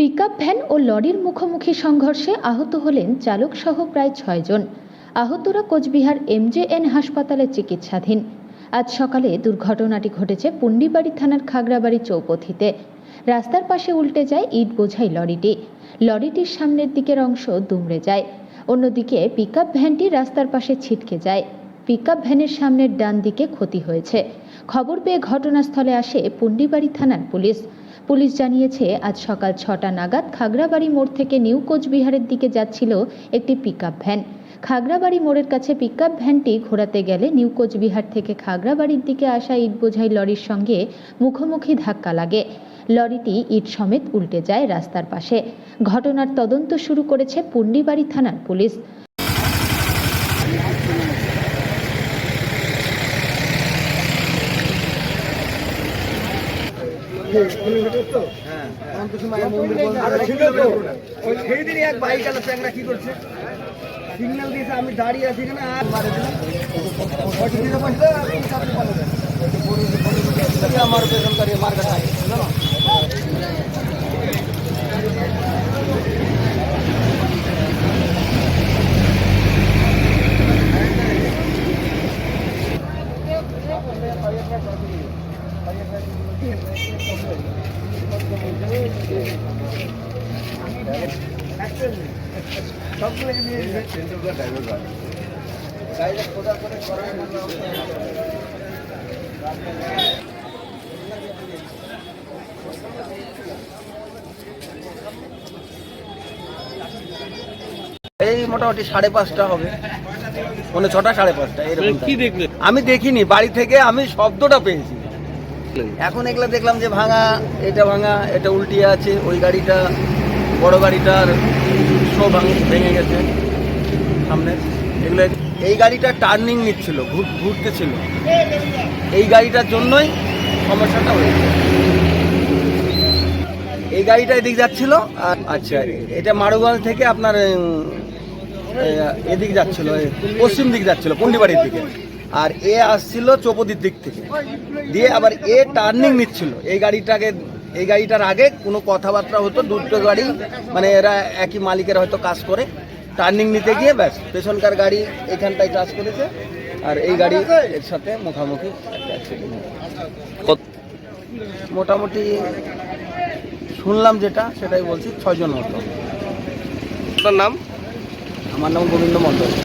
Pickup van ও লরির মুখোমুখি সংঘর্ষে আহত হলেন চালক সহ প্রায় ছয়জন আহতরা কোচবিহার এমজেএন হাসপাতালে চিকিৎসাধীন। আজ সকালে দুর্ঘটনাটি ঘটেছে পুন্ডিবাড়ি থানার খাগড়াবাড়ি চৌপথিতে। রাস্তার পাশে উল্টে যায় ইট বোঝাই লরিটি। লরিটির সামনের দিকের অংশ দুমড়ে যায়। অন্যদিকে পিকআপ ভ্যানটি রাস্তার পাশে ছিটকে যায়। পিকআপ ভ্যানের সামনের ডান দিকে ক্ষতি হয়েছে। খবর পেয়ে ঘটনাস্থলে আসে পুন্ডিবাড়ি থানার পুলিশ। পুলিশ জানিয়েছে, আজ সকাল ছটা নাগাদ খাগড়াবাড়ি মোড় থেকে নিউ কোচবিহারের দিকে যাচ্ছিল একটি পিকআপ ভ্যান খাগড়াবাড়ি মোড়ের কাছে পিকআপ ভ্যানটি ঘোরাতে গেলে নিউ কোচবিহার থেকে খাগড়াবাড়ির দিকে আসা ইট বোঝাই লরির সঙ্গে মুখোমুখি ধাক্কা লাগে। লরিটি ইট সমেত উল্টে যায় রাস্তার পাশে। ঘটনার তদন্ত শুরু করেছে পুন্ডিবাড়ি থানার পুলিশ। সেই দিনই এক বাইক আলো চ্যাংরা কি করছে সিগন্যাল দিয়েছে আমি দাঁড়িয়ে আছি এখানে আর মারে দিলাম আমার এই মোটামুটি সাড়ে পাঁচটা হবে। মানে ছটা সাড়ে পাঁচটা এরকম কি আমি দেখিনি বাড়ি থেকে আমি শব্দটা পেয়েছি। এখন এগুলো দেখলাম যে ভাঙা এটা ভাঙা এটা উল্টিয়ে আছে ওই গাড়িটা বড় গাড়িটার শো ভেঙে গেছে সামনে। এগুলো এই গাড়িটা টার্নিং নিচ্ছিল ঘুর- ঘুরতেছিল এই গাড়িটার জন্যই সমস্যাটা হয়েছে। এই গাড়িটা এদিক যাচ্ছিল আচ্ছা। এটা মারুগঞ্জ থেকে আপনার এদিক যাচ্ছিল পশ্চিম দিক যাচ্ছিল পন্ডিবাড়ির দিকে। আর এ আসছিল চৌপদির দিক থেকে। দিয়ে আবার এ টার্নিং নিচ্ছিল। এই গাড়িটাকে এই গাড়িটার আগে কোনো কথাবার্তা হতো দুটো গাড়ি মানে এরা একই মালিকের হয়তো কাজ করে। টার্নিং নিতে গিয়ে ব্যাস পেছনকার গাড়ি এখানটায় কাজ করেছে। আর এই গাড়ি এর সাথে মুখামুখি মোটামুটি শুনলাম যেটা সেটাই বলছি ছয়জন মতো আপনার নাম? আমার নাম গোবিন্দ মণ্ডল।